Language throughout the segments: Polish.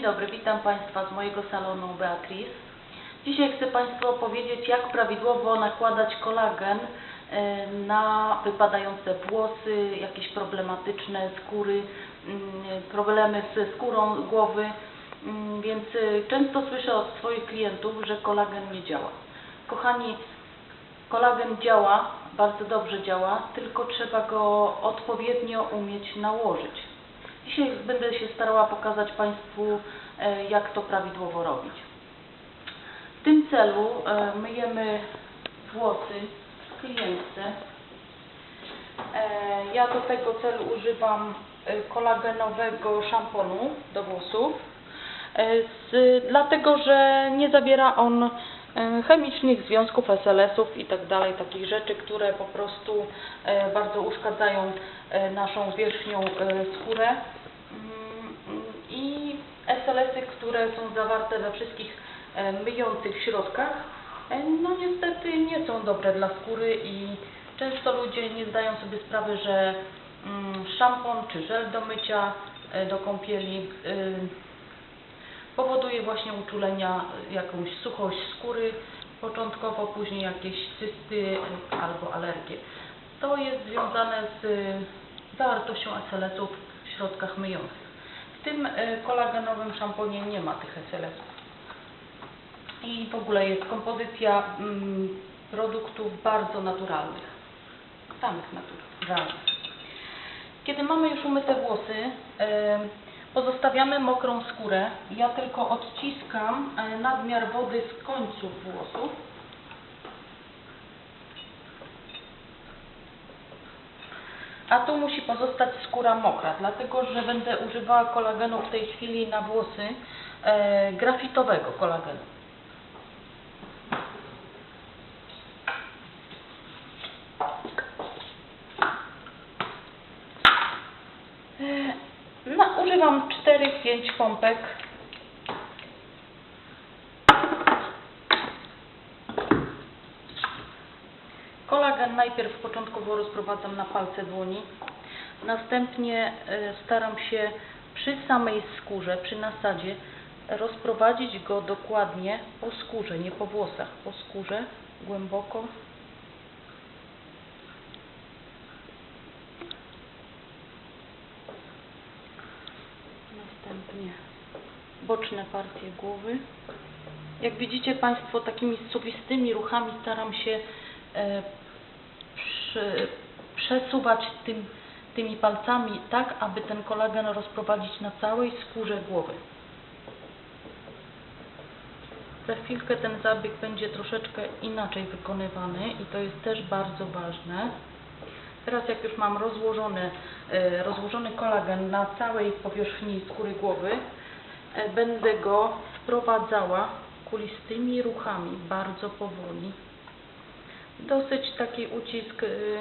Dzień dobry, witam Państwa z mojego salonu Beatrice. Dzisiaj chcę Państwu opowiedzieć, jak prawidłowo nakładać kolagen e, na wypadające włosy, jakieś problematyczne skóry, mm, problemy ze skórą głowy. Mm, Więc e, często słyszę od swoich klientów, że kolagen nie działa. Kochani, Kolagen działa, bardzo dobrze działa, tylko trzeba go odpowiednio umieć nałożyć. Dzisiaj będę się starała pokazać Państwu, e, jak to prawidłowo robić. W tym celu e, myjemy włosy klientce. E, Ja do tego celu używam kolagenowego szamponu do włosów, dlatego że nie zawiera on chemicznych związków SLS-ów i tak dalej, takich rzeczy, które po prostu e, bardzo uszkadzają e, naszą wierzchnią e, skórę. Mm, I SLS-y, które są zawarte we wszystkich myjących środkach, no niestety nie są dobre dla skóry i często ludzie nie zdają sobie sprawy, że mm, szampon czy żel do mycia, do kąpieli powoduje właśnie uczulenia, y, jakąś suchość skóry początkowo, później jakieś cysty y, albo alergie. To jest związane z y, zawartością SLS-ów w środkach myjących. W tym kolagenowym szamponie nie ma tych SLS-ów. I w ogóle jest kompozycja mm, produktów bardzo naturalnych, samych naturalnych. Kiedy mamy już umyte włosy, pozostawiamy mokrą skórę. Ja tylko odciskam e, nadmiar wody z końców włosów. A tu musi pozostać skóra mokra, dlatego że będę używała kolagenu w tej chwili na włosy e, grafitowego kolagenu. E, No, używam 4-5 pompek. Kolagen najpierw początkowo rozprowadzam na palce dłoni. Następnie e, staram się przy samej skórze, przy nasadzie rozprowadzić go dokładnie po skórze, nie po włosach, po skórze, głęboko. Następnie boczne partie głowy. Jak widzicie Państwo, takimi suwistymi ruchami staram się e, przy, przesuwać tym, tymi palcami tak, aby ten kolagen rozprowadzić na całej skórze głowy. Za chwilkę ten zabieg będzie troszeczkę inaczej wykonywany i to jest też bardzo ważne. Teraz jak już mam rozłożony, e, rozłożony kolagen na całej powierzchni skóry głowy, e, będę go wprowadzała kulistymi ruchami, bardzo powoli. Dosyć taki ucisk y,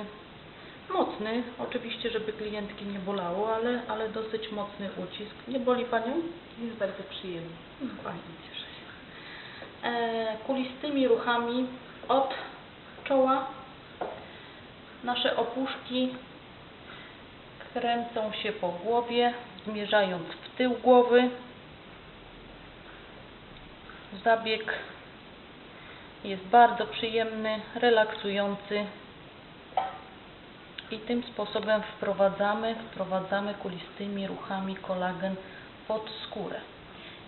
mocny, oczywiście, żeby klientki nie bolało, ale, ale dosyć mocny ucisk. Nie boli Panią? Jest bardzo przyjemnie. No cieszę się. E, kulistymi ruchami od czoła nasze opuszki kręcą się po głowie, zmierzając w tył głowy. Zabieg jest bardzo przyjemny, relaksujący i tym sposobem wprowadzamy, wprowadzamy kulistymi ruchami kolagen pod skórę.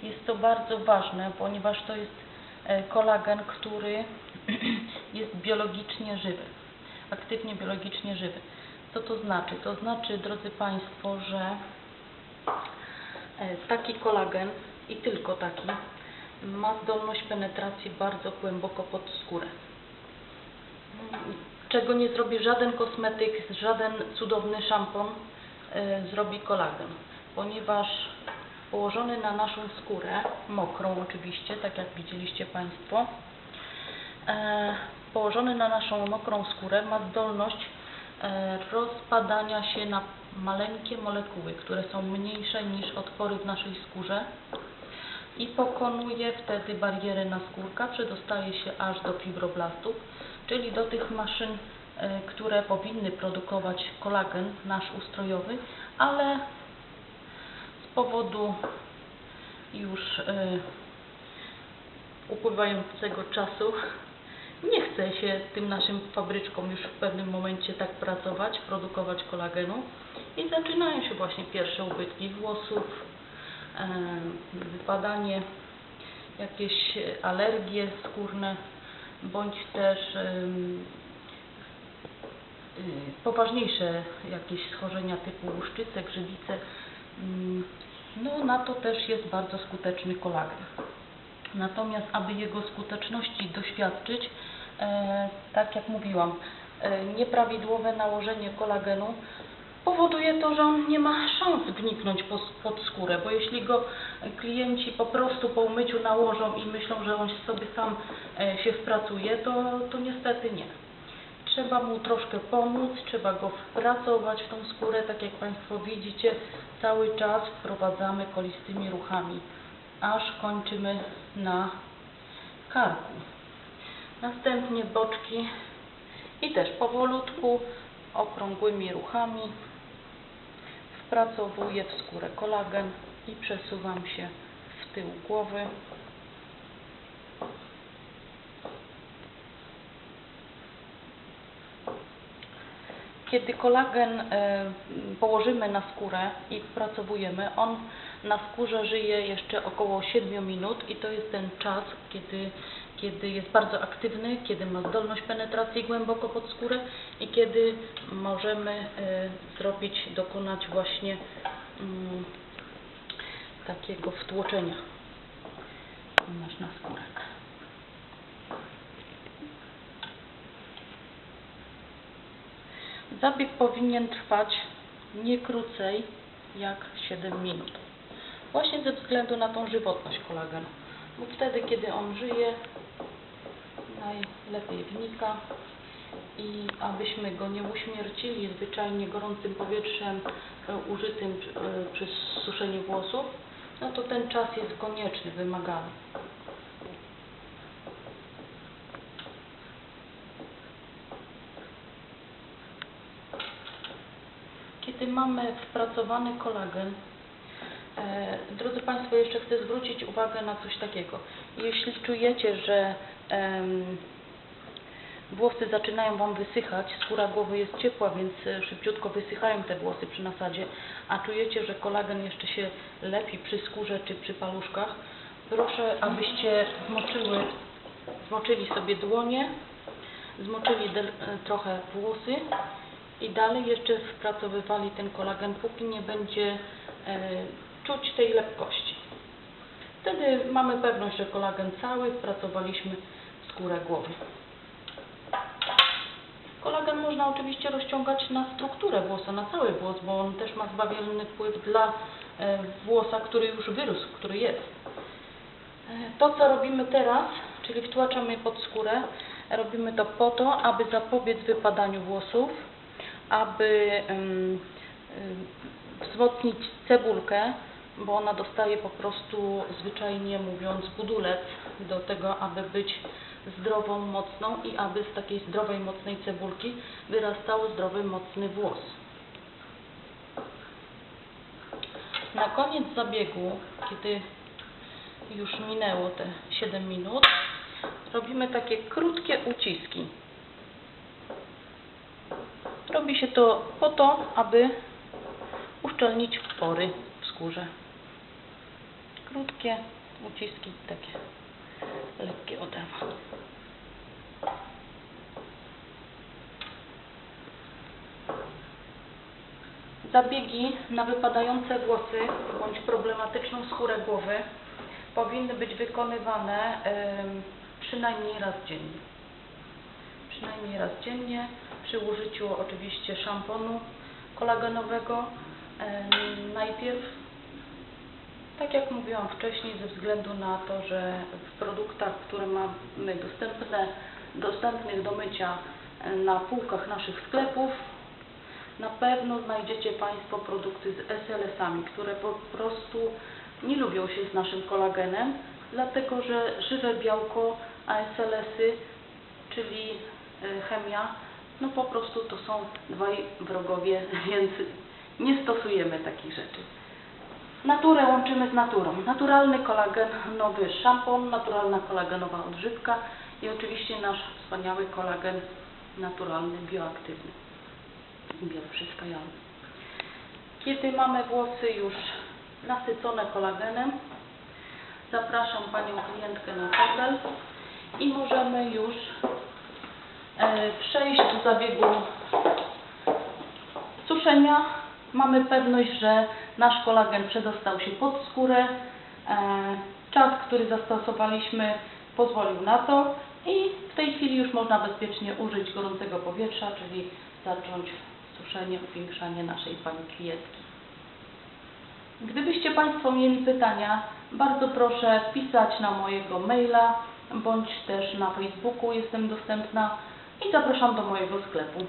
Jest to bardzo ważne, ponieważ to jest e, kolagen, który jest biologicznie żywy, aktywnie biologicznie żywy. Co to znaczy? To znaczy, drodzy Państwo, że e, taki kolagen i tylko taki ma zdolność penetracji bardzo głęboko pod skórę. Czego nie zrobi żaden kosmetyk, żaden cudowny szampon e, zrobi kolagen, ponieważ położony na naszą skórę, mokrą oczywiście, tak jak widzieliście Państwo, e, położony na naszą mokrą skórę ma zdolność e, rozpadania się na maleńkie molekuły, które są mniejsze niż otwory w naszej skórze i pokonuje wtedy barierę naskórka, przedostaje się aż do fibroblastów, czyli do tych maszyn, e, które powinny produkować kolagen nasz ustrojowy, ale z powodu już e, upływającego czasu nie chce się tym naszym fabryczkom już w pewnym momencie tak pracować, produkować kolagenu i zaczynają się właśnie pierwsze ubytki włosów, wypadanie, jakieś alergie skórne, bądź też y, poważniejsze jakieś schorzenia typu łuszczyce, grzybice. Mm, No na to też jest bardzo skuteczny kolagen. Natomiast aby jego skuteczności doświadczyć, tak jak mówiłam, e, nieprawidłowe nałożenie kolagenu powoduje to, że on nie ma szans wniknąć pod skórę, bo jeśli go klienci po prostu po umyciu nałożą i myślą, że on sobie sam e, się wpracuje, to, to niestety nie. Trzeba mu troszkę pomóc, trzeba go wpracować w tą skórę, tak jak Państwo widzicie, cały czas wprowadzamy kolistymi ruchami, aż kończymy na karku. Następnie boczki i też powolutku, okrągłymi ruchami wpracowuję w skórę kolagen i przesuwam się w tył głowy. Kiedy kolagen e, położymy na skórę i wpracowujemy, on na skórze żyje jeszcze około 7 minut i to jest ten czas, kiedy, kiedy jest bardzo aktywny, kiedy ma zdolność penetracji głęboko pod skórę i kiedy możemy e, zrobić, dokonać właśnie mm, takiego wtłoczenia nasz na skórek. Zabieg powinien trwać nie krócej jak 7 minut. Właśnie ze względu na tą żywotność kolagenu. Bo wtedy, kiedy on żyje, najlepiej wnika i abyśmy go nie uśmiercili zwyczajnie gorącym powietrzem e, użytym e, przy suszeniu włosów, no to ten czas jest konieczny, wymagany. Kiedy mamy wpracowany kolagen, drodzy Państwo, jeszcze chcę zwrócić uwagę na coś takiego. Jeśli czujecie, że włosy zaczynają Wam wysychać, skóra głowy jest ciepła, więc e, szybciutko wysychają te włosy przy nasadzie, a czujecie, że kolagen jeszcze się lepi przy skórze czy przy paluszkach, proszę, abyście zmoczyły, zmoczyli sobie dłonie, zmoczyli e, trochę włosy i dalej jeszcze wpracowywali ten kolagen, póki nie będzie e, czuć tej lepkości. Wtedy mamy pewność, że kolagen cały, wpracowaliśmy skórę głowy. Kolagen można oczywiście rozciągać na strukturę włosa, na cały włos, bo on też ma zbawienny wpływ dla e, włosa, który już wyrósł, który jest. E, To, co robimy teraz, czyli wtłaczamy pod skórę, robimy to po to, aby zapobiec wypadaniu włosów, aby em, wzmocnić cebulkę, bo ona dostaje po prostu, zwyczajnie mówiąc, budulec do tego, aby być zdrową, mocną i aby z takiej zdrowej, mocnej cebulki wyrastał zdrowy, mocny włos. Na koniec zabiegu, kiedy już minęło te 7 minut, robimy takie krótkie uciski. Robi się to po to, aby uszczelnić pory w skórze. Krótkie uciski, takie lekkie oderwanie. Zabiegi na wypadające włosy bądź problematyczną skórę głowy powinny być wykonywane em, przynajmniej raz dziennie. Przynajmniej raz dziennie przy użyciu oczywiście szamponu kolagenowego. Em, Najpierw, tak jak mówiłam wcześniej, ze względu na to, że w produktach, które mamy dostępne, dostępnych do mycia e, na półkach naszych sklepów, na pewno znajdziecie Państwo produkty z SLS-ami, które po prostu nie lubią się z naszym kolagenem, dlatego że żywe białko, a SLS-y, czyli e, chemia, no po prostu to są dwaj wrogowie, więc nie stosujemy takich rzeczy. Naturę łączymy z naturą. Naturalny kolagen, nowy szampon, naturalna kolagenowa odżywka i oczywiście nasz wspaniały kolagen naturalny, bioaktywny, bioprzyswajalny. Kiedy mamy włosy już nasycone kolagenem, zapraszam Panią klientkę na fotel i możemy już e, przejść do zabiegu suszenia. Mamy pewność, że nasz kolagen przedostał się pod skórę. E, Czas, który zastosowaliśmy pozwolił na to i w tej chwili już można bezpiecznie użyć gorącego powietrza, czyli zacząć suszenie, upiększanie naszej Pani klientki. Gdybyście Państwo mieli pytania, bardzo proszę pisać na mojego maila bądź też na Facebooku jestem dostępna i zapraszam do mojego sklepu.